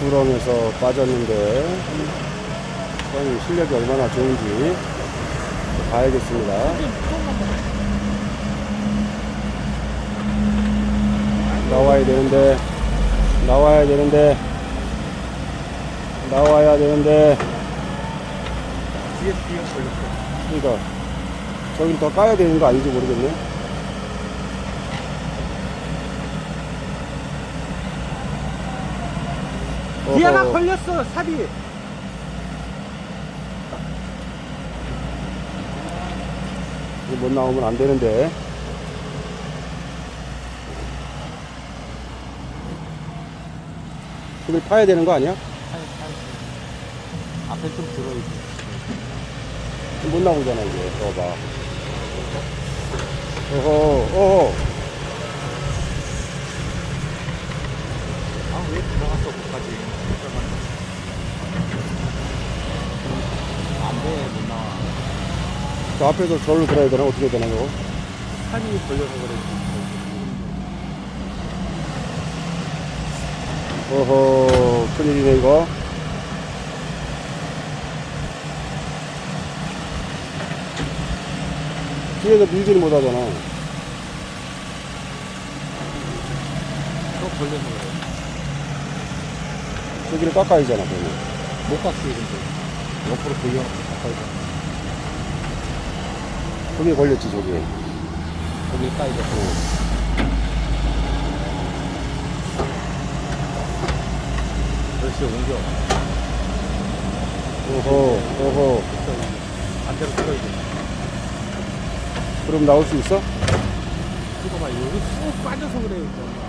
수렁에서 빠졌는데 과연 실력이 얼마나 좋은지 봐야겠습니다. 나와야 되는데 나와야 되는데 나와야 되는데 뒤에 뒤에 걸렸어. 그러니까 저기를 더 까야 되는 거 아닌지 모르겠네. 어허. 걸렸어 삽이. 이거 못 나오면 안 되는데. 그걸 파야 되는 거 아니야? 앞에 좀 들어있어. 못 나오잖아, 이게. 저거 봐. 어허, 어허. 아 왜 들어 갔어 거기까지? 안돼 못 나와. 저 앞에서 절로 들어야 되나? 어떻게 되나, 이거? 삽이 걸려서 그래. 어허, 큰일이네, 이거. 뒤에서 밀지는 못하잖아. 또 걸려서 그래. 저기를 깎아야잖아, 그러면. 못 갔어 근데. 옆으로 돌려놓고 가까이 가. 거기에 걸렸지, 저기. 거기 까이고. 그렇지 옮겨. 어허, 어허. 반대로 틀어야 돼. 그럼 나올 수 있어? 이거 봐 여기 쑥 빠져서 그래 이거.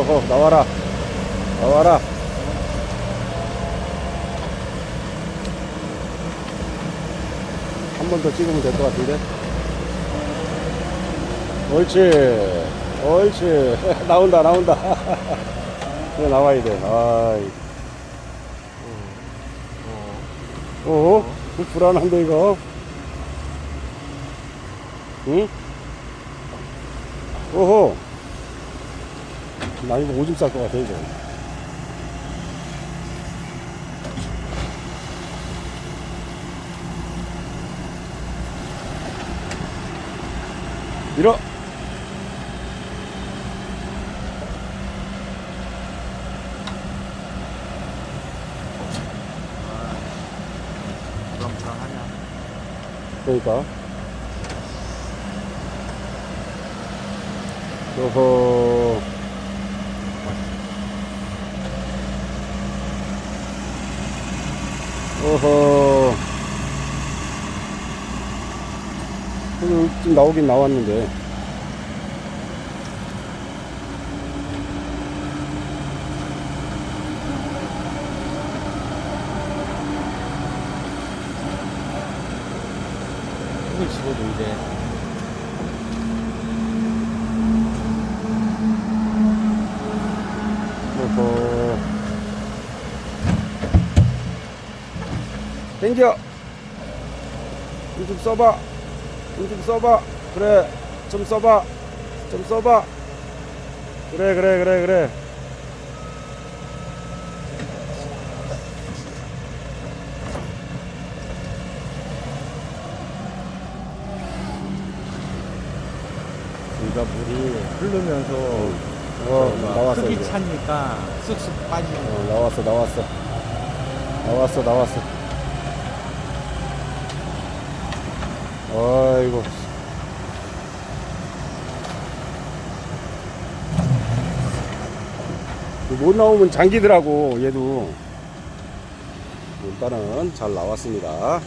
어허, 나와라. 나와라. 한 번 더 찍으면 될 것 같은데? 옳지. 옳지. 나온다, 나온다. 그래, 나와야 돼. 아이. 어? 어? 불안한데, 이거? 응? 오호. 나 이거 오줌 쌀 것 같아, 이거. 밀어! 그러니까. 요호. 어허. 좀 나오긴 나왔는데. 이걸 집어도 이제 어허. 땡겨! 힘좀 써봐! 힘좀 써봐! 그래! 좀 써봐! 좀 써봐! 그래, 그래, 그래, 그래. 우리가 물이 흐르면서 어, 나왔어, 흙이 이제. 차니까 쑥쑥 빠지는 거. 어, 나왔어, 나왔어. 나왔어, 나왔어. 아이고. 못 나오면 장기더라고, 얘도. 일단은 잘 나왔습니다.